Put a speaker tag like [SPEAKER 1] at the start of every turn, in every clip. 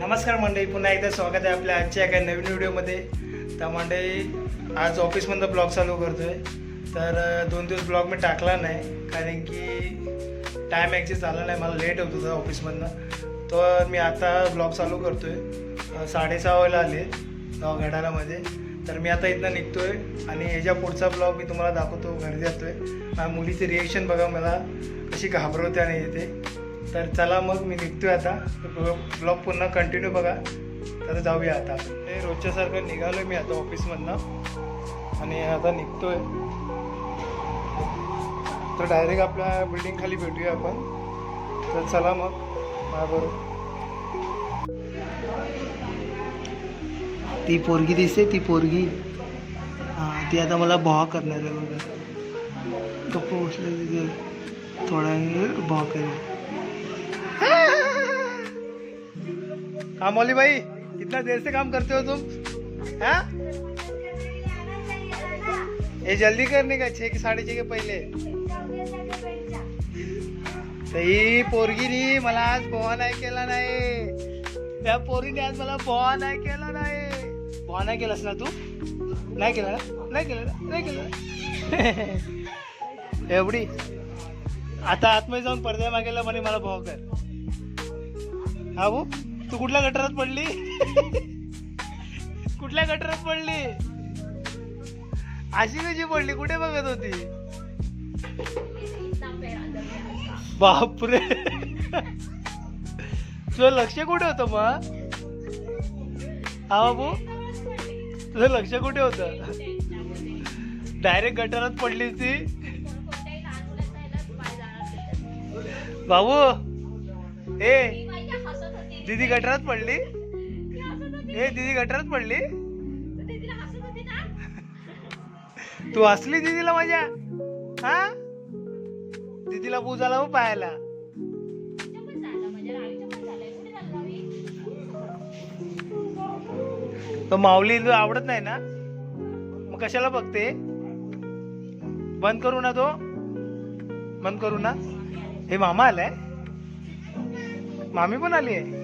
[SPEAKER 1] नमस्कार मंडळी पुन्हा एकदा स्वागत आहे आपल्या आजच्या एका नवीन व्हिडिओमध्ये. तर मंडळी आज ऑफिसमधनं ब्लॉग चालू करतो आहे तर दोन दिवस ब्लॉग मी टाकला नाही कारण की टाईम ॲक्सेस झाला नाही मला लेट होत होता ऑफिसमधनं. तर मी आता ब्लॉग चालू करतो आहे साडेसहा वेळेला आले गाव घडालामध्ये तर मी आता इथनं निघतो आहे आणि ह्याच्या पुढचा ब्लॉग मी तुम्हाला दाखवतो घरी जातोय. माझ्या मुलीचे रिएक्शन बघा मला कशी घाबरवते आणि येते. तर चला मग मी निघतोय आता. ब्लॉग पुन्हा कंटिन्यू बघा. तर जाऊया आता. ते रोजच्यासारखं निघालोय मी आता ऑफिसमधनं आणि आता निघतोय. तर डायरेक्ट आपल्या बिल्डिंग खाली भेटूया आपण. तर चला मग. माझ्याबरोबर ती पोरगी दिसते ती पोरगी. हां ती आता मला बॉ करणार आहे बघा. तो पोचले तिथे. थोडा वेळ करेल. हाँ मौली भाई इतना देर से काम करते हो तुम? हाँ? ये जल्दी करने का छः के साढ़े छः के पहले। ही पोरगीनी मला आज पोहा नाही केला नाही. त्या पोरीने आज मला पोहा नाही केला नाही. पोहा नाही केलास ना तू? नाही केला ना? नाही केला ना? नाही केला एवढी. आता आतमध्ये जाऊन पडद्या मागेला म्हणे मला पोहा कर. हा भाऊ? तू कुठल्या गटारात पडली? कुठल्या गटारात पडली? अशी कशी पडली? कुठे बघत होती? बापरे. तुझं लक्ष कुठे होतं मग? हा बाबू? तुझं लक्ष कुठे होतं? डायरेक्ट गटारात पडली ती. बाबू ए दीदी गटरात पडली. ए दीदी गटरात पडली. तू हसली दीदीला माझ्या? हा? दीदीला पूज आला हो पायाला तो माऊली तुला आवडत नाही ना? मग कशाला बघते? बंद करू ना तो. बंद करू ना. हे मामा आलाय? मामी पण आली आहे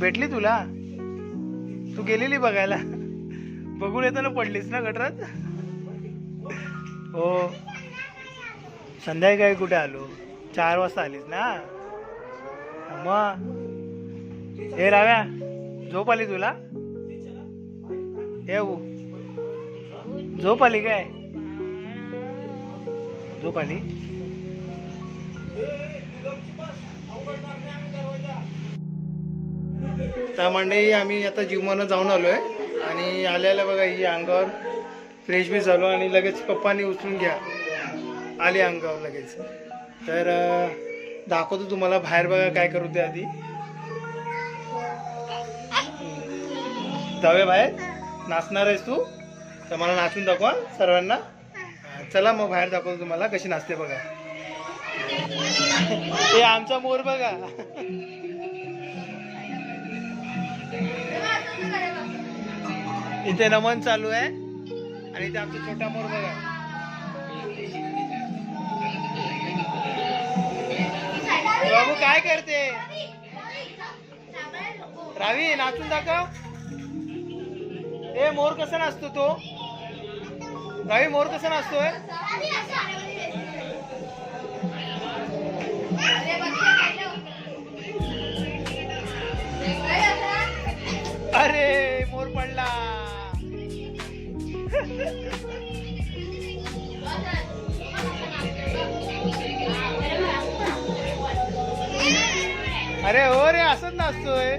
[SPEAKER 1] भेटली तुला? तू गेलेली बघायला. बघून येताना पडलीस ना गटरात? हो. संध्याकाळी कुठे आलो? चार वाजता आलीस ना? मग हे राव्या. झोप आली तुला? येऊ झोप आली काय? झोप आली? त्या आम्ही आता जीवमानं जाऊन आलो आहे आणि आल्याला बघा ही अंगावर फ्रेश बी झालो आणि लगेच पप्पानी उचलून घ्या. आली अंगावर लगेच. तर दाखवतो तुम्हाला बाहेर बघा काय करू ते आधी. जाऊया बाहेर. नाचणार आहेस तू? तर मला नाचून दाखवा सर्वांना. चला मग बाहेर दाखवतो तुम्हाला कशी नाचते बघा. हे आमचा मोर बघा. इथे नमन चालू आहे. आणि इथे आमचा छोटा मोर बघा बाबू काय करते? रावी नाचून दाखव. ए मोर कसा नाचतो तो? रावी मोर कसा नाचतोय? अरे. अरे हो रे असंच नाचतोय.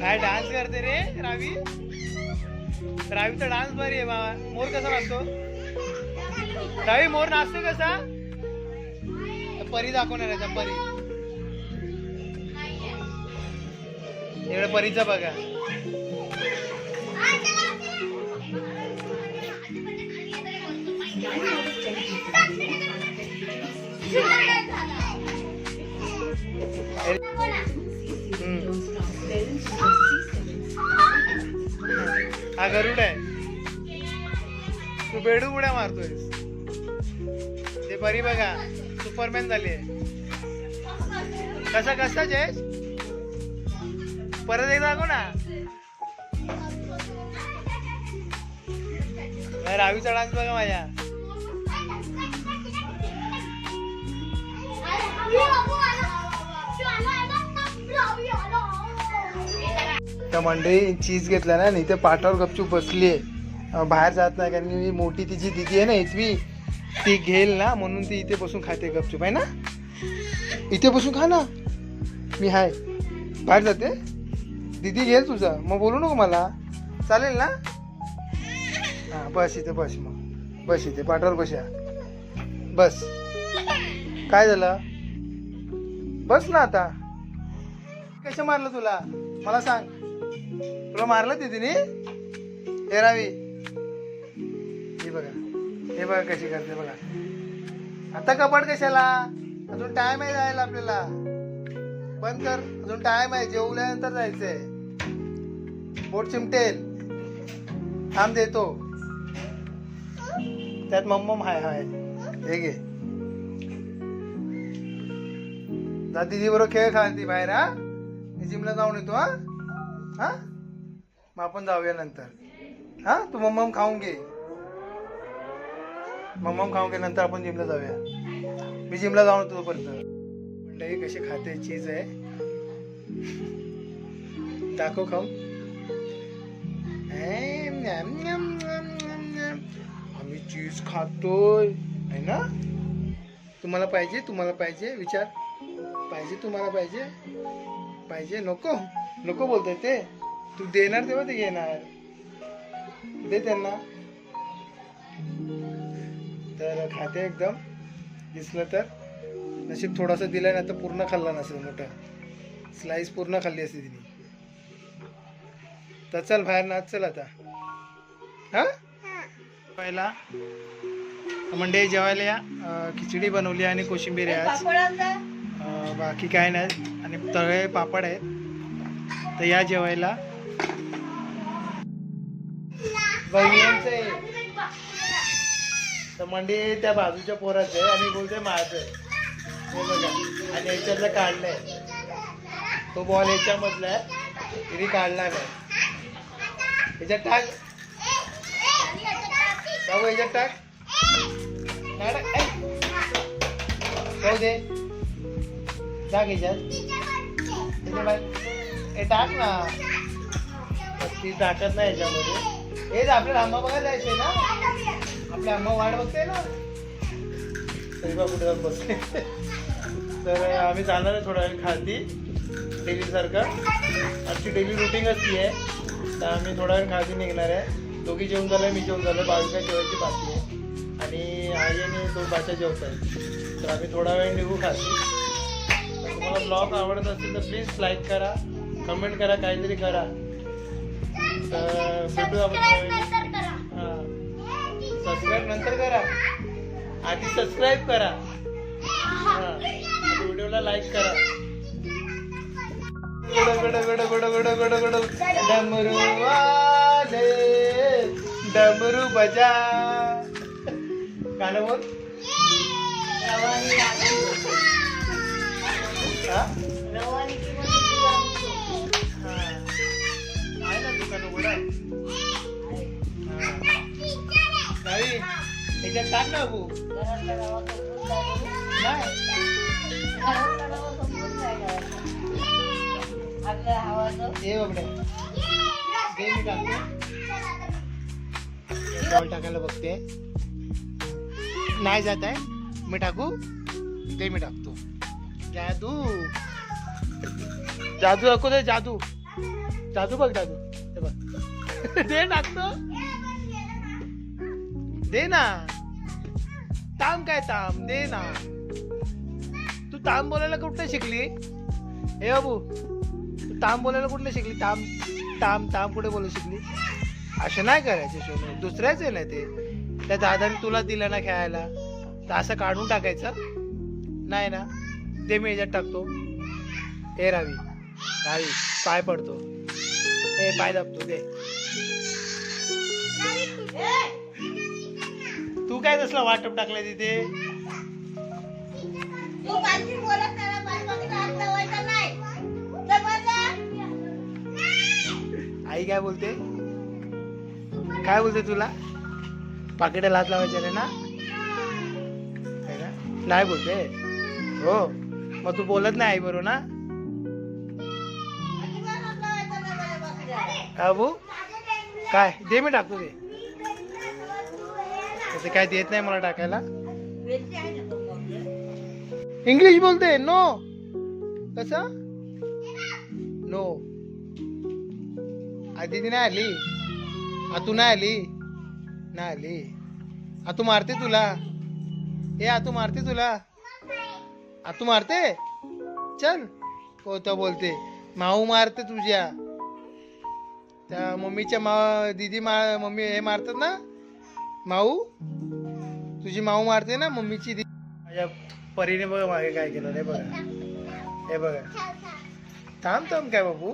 [SPEAKER 1] काय डान्स करते रे रावी? रावीचा डान्स भारी आहे बाबा. मोर कसा लागतो नाही मोर नाचते कसा? परी दाखवणार आहे परी. एवढं परीचा बघा. हा गरुड आहे. तू बेडू उड्या मारतोयस. ते बरी बघा. सुपरमॅन झाली आहे. कसा कसा जयेश? परत एकदा दाखव ना. रावीचा डान्स बघा माझ्या. त्या मंडळी चीज घेतला ना इथे पाठावर गपचूप बसली आहे बाहेर जात नाही कारण मोठी तिची दिदी आहे ना इथवी ती घेईल ना म्हणून ती इथे बसून खाते गपचूप आहे ना? इथे बसून खा ना. मी हाय. बाहेर जाते. दिदी घेईल तुझा. मग बोलू नको मला. चालेल ना? हां बस इथे बस मग. बस इथे पाठावर बसा. बस. काय झालं? बस ना आता. कसं मारलं तुला? मला सांग. तुला मारलं दिदीने हे रावी. हे बघा. हे बघा कशी करते बघा. आता कपाट कशाला? अजून टाइम आहे जायला आपल्याला. बंद कर. अजून टाइम आहे. जेवल्यानंतर जायचंय. पोट चिमटेल. थांब देतो. त्यात मम्मम हाय हाय. हे घे. दादीजी बरोबर खेळ खालती बाहेर हा. मी जिमला जाऊन येतो हा. हा? मग आपण जाऊया नंतर. हा? तू मम्मम खाऊन घे. मम्मम खाऊन घे केल्यानंतर आपण जिमला जाऊया. मी जिमला जाऊन येतो तोपर्यंत. मंडळी कशी खाते चीज आहे? दाखव खाऊ एम, आम्ही चीज खातोय. है ना? तुम्हाला पाहिजे तुम्हाला पाहिजे विचार. पाहिजे तुम्हाला पाहिजे. पाहिजे नको नको बोलतोय ते. तू देणार तेव्हा ते घेणार. दे त्यांना. तर खाते एकदम. दिसलं तर. नशीब थोडासा दिला ना तर पूर्ण खाल्ला नसेल मोठा. स्लाइस पूर्ण खाल्ली असते तिने. तर चल बाहेर नाच चल आता. हा? जेवायला म्हणजे जेवायला या. खिचडी बनवली आणि कोशिंबीर आहे आज. बाकी काय नाही. आणि तळे पापड आहेत. तर या जेवायला. बहिणींचं. तर मंडी त्या बाजूच्या पोराचं आहे आणि बोलते माझं. आहे हे बघा. आणि याच्यातलं काढलंय. तो बॉल याच्यामधला आहे. तिने काढला नाही याच्यात टाक. जाऊ याच्यात टाक. जाऊ दे. टाक याच्यात. हे ए टाक ना. ती टाकत नाही याच्यामध्ये. हे आपल्याला आंबा बघायला जायचंय ना? आपली अम्मा वाट बघते ना. तरी कुठे जाऊन बसते तर आम्ही जाणार आहे थोडा वेळ खालती डेली सारखं. आमची डेली रुटीन असती आहे. तर आम्ही थोडा वेळ खालती निघणार आहे. दोघी जेवण झालं मी जेवण झालं बाजूच्या जेवायची बाकी आहे. आणि आई आणि दोन बाच्या जेवत आहे तर आम्ही थोडा वेळ निघू खालती. तुम्हाला ब्लॉग आवडत असेल तर प्लीज लाईक करा कमेंट करा काहीतरी करा. तर भेटू आपण सबस्क्राईब नंतर करा आधी सबस्क्राईब करा हां व्हिडिओला लाईक करा गड गड गड गड गड गड गुड डमरू वाले डमरू बजा गाणं बोल हा? हा. याच्यात टाक ना बाबू नाही ये दे मी टाकतो बॉल टाकायला बघते नाही जात आहे. मी टाकू. ते मी टाकतो. जादू. जादू दाखव दे जादू. जादू बघ जादू. बघ. दे टाकतो दे ना. ताम काय ताम दे ना. तू ताम बोलायला कुठं शिकली? हे बाबू तू ताम बोलायला कुठलं शिकली? ताम ताम ताम कुठे बोलू शिकली? असं नाही करायचे सोनू. दुसऱ्याच आहे ना ते. त्या दादाने तुला दिलं ना खेळायला? तर असं काढून टाकायचं? नाही ना. ते मी याच्यात टाकतो. हे रावी रावी पाय पडतो. हे पाय दाबतो. दे. काय तसला वाटप टाकलाय तिथे? आई काय बोलते? काय बोलते तुला? पाकिटाला हात लावायचे रे ना? नाही बोलते. हो. मग तू बोलत नाही आई बरोबर ना. अबू काय? दे मी टाकतो ते. तसं काय देत नाही मला टाकायला. इंग्लिश बोलते. नो कसं? नो आधी ती नाही आली. आतू नाही आली. नाही आली. आतू मारते तुला. ए आतू मारते तुला. आतू मारते? चल. कोता बोलते. माऊ मारते तुझ्या. त्या मम्मीच्या मा दीदी मा मम्मी हे मारतात ना? माऊ? तुझी माऊ मारते ना मम्मीची दी माझ्या परीने बघा मागे काय केलं रे बघा. हे बघा. थांब थांब काय बाबू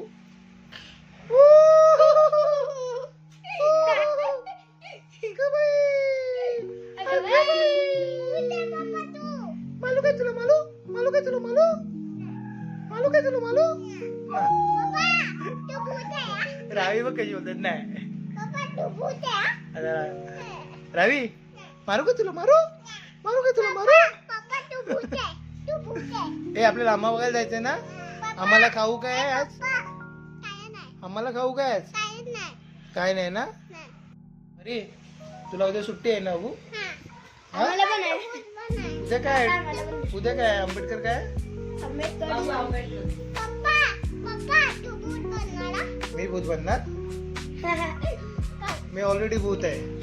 [SPEAKER 1] मालू काय तुला मालू? मालू काय तुला मालू? मालू काय तुला मालू? रावी बघ कशी बोलतात नाही. आता रा- रावी मारू का तुला? मारू? मारू का तुला? मारू? ए आपल्याला आम्हा बघायला जायचंय ना? आम्हाला खाऊ काय आहे आज? आम्हाला खाऊ काय आज? काय नाही ना? अरे तुला उद्या सुट्टी आहे ना अबू? हा? उद्या काय उद्या काय आंबेडकर काय मी भूत बनणार? मी ऑलरेडी भूत आहे.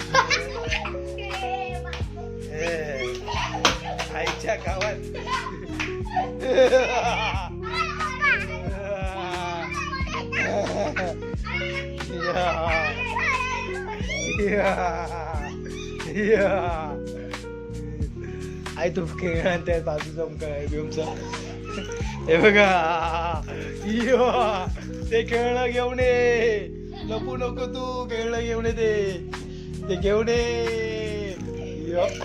[SPEAKER 1] आईच्या गावात. आई तू खेळ त्या बाजूचा काय गेमचा हे बघा. ते खेळणं घेऊन ये. लपू नको तू खेळणं घेऊन ये ते. ते घेऊन ये.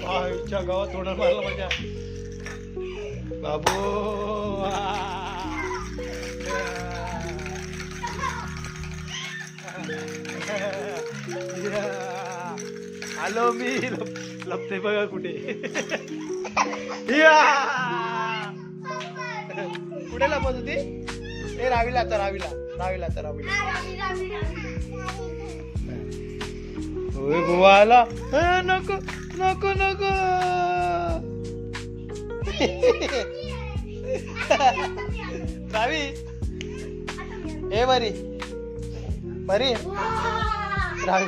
[SPEAKER 1] आईच्या गावात होणार मारला माझ्या. बाबू आलो मी लप- लपते बघा कुठे. या! कुठे लपत होती? ए रावीला आता रावीला. रावीला आता रावीला. होय बुवा आला नको नको नको रावी ए बरी बरी रावी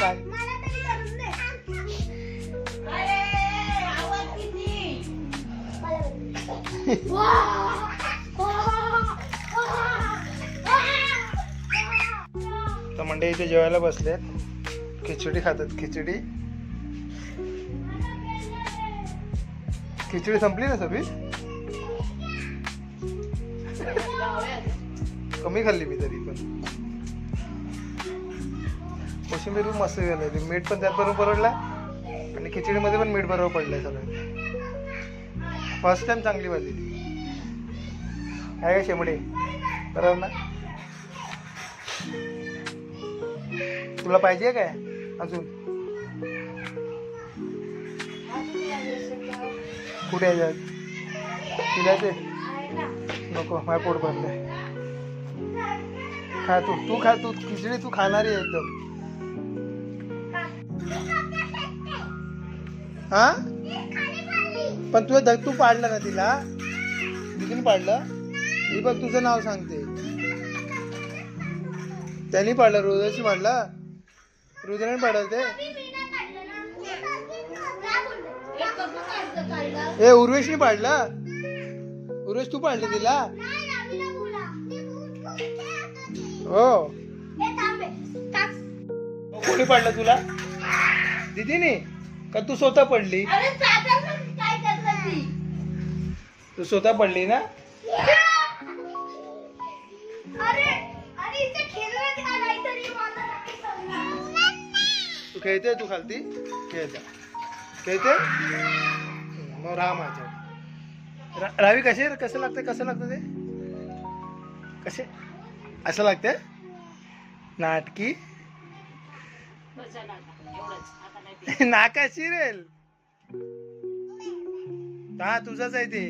[SPEAKER 1] काय तर मंडळी इथे जेवायला बसलेत. खिचडी खातात खिचडी. खिचडी संपली ना सभी? कमी खाल्ली मी तरी पण. कोशिंबीर पण मस्त झाली मीठ पण त्यात बरोबर पडला आणि खिचडीमध्ये पण मीठ बरोबर पडलंय सगळं. फर्स्ट टाइम चांगली भाजी ती. आहे का शेमडे बरोबर ना? तुला पाहिजे काय? अजून. कुठे आहे पिलायचे ते नको माझ्या पोट भरलंय. खा तू तू खा तू खिचडी तू खाणारी आहे एकदम. हा? पण तुझं धग तू पाडलं ना तिला? दिदीने पाडलं? मी बघ तुझं नाव सांगते. त्यांनी पाडलं रोजाची पाडला? रुद्राने पाडलं ते ए उर्वेशने पाडला? उर्वेश तू पाडले तिला? हो. कोणी पाडलं तुला? दीदीने? का तू स्वतः पडली?
[SPEAKER 2] तू
[SPEAKER 1] स्वतः पडली ना?
[SPEAKER 2] खेळते
[SPEAKER 1] तू खालती? खेळता. खेळते? मग राहा माझ्या रावी कसे कसं लागतं कसं लागतं ते? कसे? असं लागतं नाटकी? नाका सिरियल हा तुझंच आहे ते.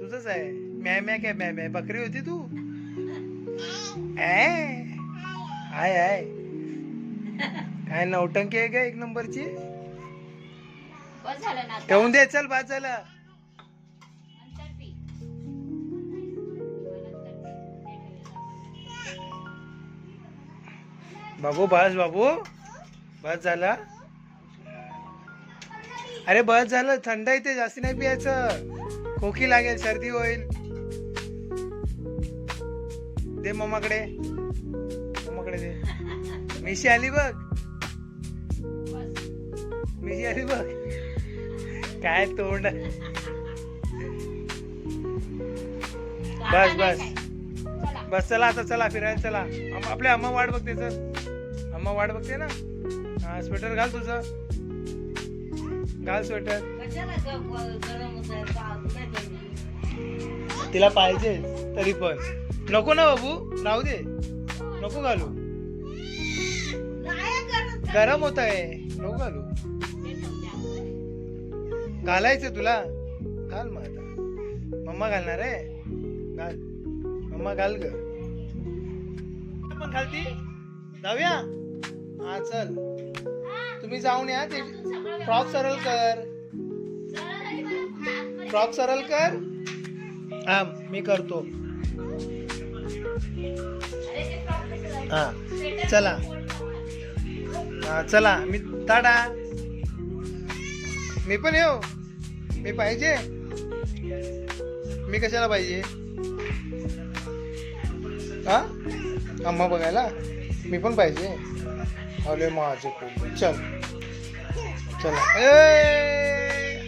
[SPEAKER 1] तुझंच आहे. मॅ मॅ काय मॅ मॅ बकरी होती तू? आय हाय. काय नौटंकी आहे का एक नंबरची?
[SPEAKER 3] बस झालं ना आता.
[SPEAKER 1] ठेवून दे चल बाद झाला
[SPEAKER 3] नंतर पी.
[SPEAKER 1] बाबू बस बाबू. बस झाला. अरे बस झालं. थंड आहे ते जास्ती नाही पियायचं खोकी लागेल सर्दी होईल. दे मम्माकडे. मम्माकडे दे. मिशी आली बघ. मी अरे बघ. काय तोंड. बस बस. बस चला आता चला फिरायला चला. आपल्या अम्मा वाट बघते सर अम्मा वाट बघते ना? हा स्वेटर घाल तुझं. घाल स्वेटर. तिला पाहिजे तरी पण. नको ना बाबू राहू दे. नको घालू. गरम होत आहे नको घालू. घालायचं तुला? घाल मग आता. मम्मा घालणार आहे? घाल. मम्मा घाल ग. पण जाऊया? हा चल. तुम्ही जाऊन या. ते फ्रॉक सरळ कर. फ्रॉक सरळ कर. हा मी करतो. हा चला. हा चला. मी ताडा मी पण येऊ. मी पाहिजे मी कशाला पाहिजे हा अम्मा बघायला मी पण पाहिजे अरे माझे चल चला ए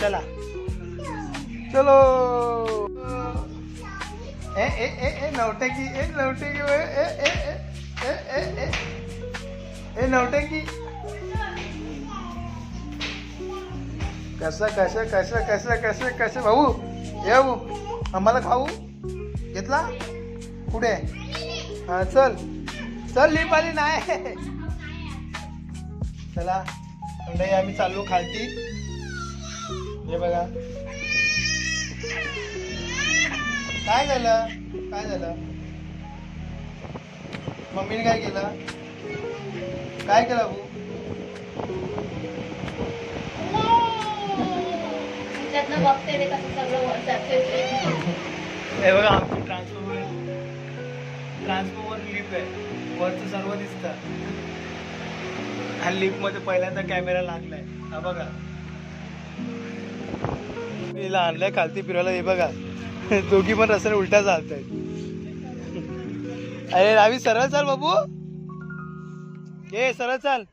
[SPEAKER 1] चला चलो ए ए ए ए नवटकी ए नवटकी ए ए ए ए ए ए नवटकी कसं कसं कसा कसा कसं कसा भाऊ? ये भाऊ आम्हाला खाऊ? घेतला? कुठे? हा चल. चल लिप आली नाही. चला मंडळी आम्ही चाललो खालती. हे बघा. काय झालं? काय झालं? मम्मीने काय केलं? काय केलं भाऊ?
[SPEAKER 3] बघते ते कसं सगळं वर
[SPEAKER 1] हे बघा आमची ट्रान्सफॉर्मर ट्रान्सफॉर्मर लिप आहे. वरचं सर्व दिसतं. हा लिपमध्ये पहिल्यांदा कॅमेरा लागलाय. हा बघा. हिला आणलंय खालती फिरवायला हे बघा. दोघी पण रस्त्याने उलट्या चालत अरे रावी सरळ चाल बाबू. ये सरळ चाल.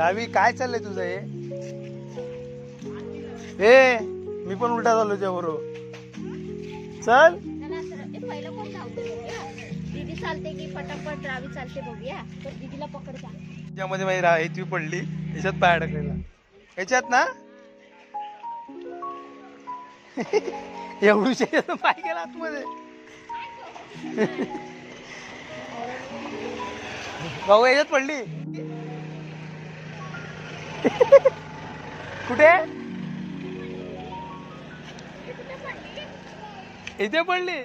[SPEAKER 1] रावी काय चाललंय तुझं हे? ए मी पण उलटा झालो त्याबरोबर चल.
[SPEAKER 3] चला पहिलं कोण धावते बघूया? दीदी चालते की पटापट चालते बघूया. तर दीदीला पकडता
[SPEAKER 1] त्यामध्ये माझी पडली याच्यात पाय अडकलेला. याच्यात ना? एवढूशे पाय गेला आतमध्ये. भाऊ याच्यात पडली. कुठे? इथे पडली?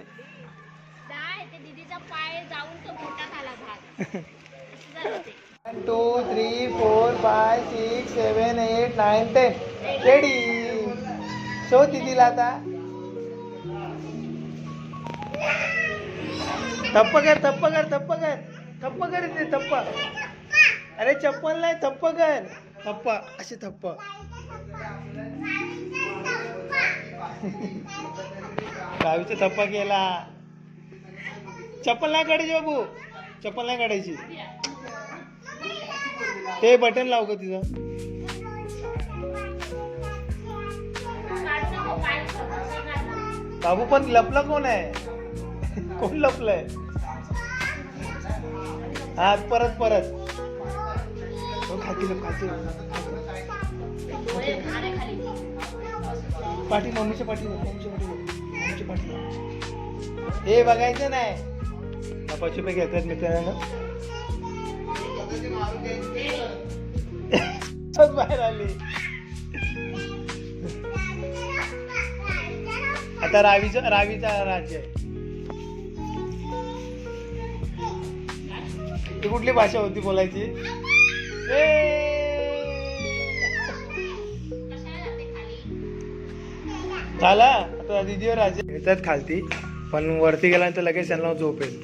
[SPEAKER 1] One two three four five six seven eight nine ten ready show दिदीला आता. थप्प कर थप्प कर थप्प कर. थप्प कर इथे थप्प. अरे चप्पल नाही थप्प कर. थप्पा असे थप्प. गावीचा थप्पा केला. चप्पल नाही काढायची बाबू. चप्पल नाही काढायची. ते बटन लाव का तिचं बाबू पण लपला कोण आहे? कोण लपलंय? हा परत परत. पाठी मम्मीच्या पाठी मम्मीच्या पाठी मम्मीच्या पाठी. हे बघायचं नाही लपाची पैकी घेतात मित्रांनो बाहेर आली आता रावीचा रावीचा राज्य आहे ती कुठली भाषा होती बोलायची! झाला आता दिदीवर राजे. येतात खालती पण वरती गेल्यानंतर लगेच त्यांना झोपेल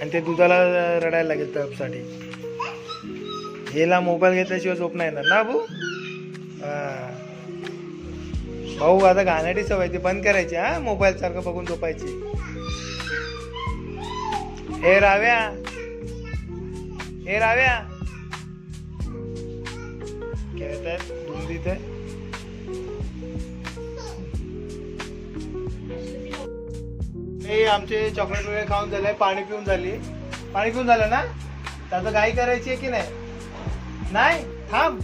[SPEAKER 1] आणि ते दुधाला रडायला लागेल तपसाठी. हेला मोबाईल घेतल्याशिवाय झोप नाही येणार. ना भाऊ? भाऊ आता गाण्याची सवय ती बंद करायची हा मोबाईल सारखं बघून झोपायची. हे राव्या. हे राव्या. खेळतात दूध देत हे आमचे चॉकलेट वगैरे खाऊन झाले पाणी पिऊन झाली. पाणी पिऊन झालं ना? तर आता गाई करायची आहे की नाही? नाही? थांब.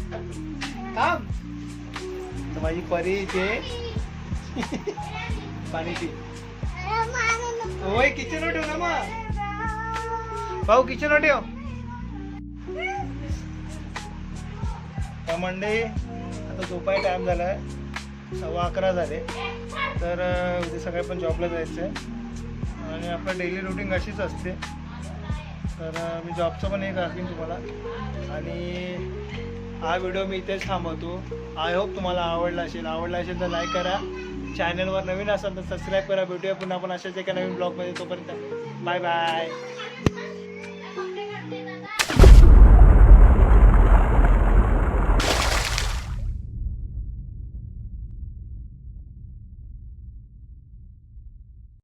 [SPEAKER 1] थांब. तर माझी परी इथे. पाणी पी. होय किचन ठेव ना मग. भाऊ किचन ठेव. तर मंडई. आता झोपाय झाला आहे सव्वा अकरा झाले. तर उद्या सकाळी पण जॉबला जायचं आहे आणि आपलं डेली रुटीन अशीच असते. तर मी जॉबचं पण एक दाखवीन तुम्हाला. आणि हा व्हिडिओ मी इथेच थांबवतो. आय होप तुम्हाला आवडला असेल. आवडला असेल तर लाईक करा. चॅनलवर नवीन असाल तर सबस्क्राईब करा. भेटूया पुन्हा आपण अशाच एका नवीन ब्लॉगमध्ये तोपर्यंत बाय बाय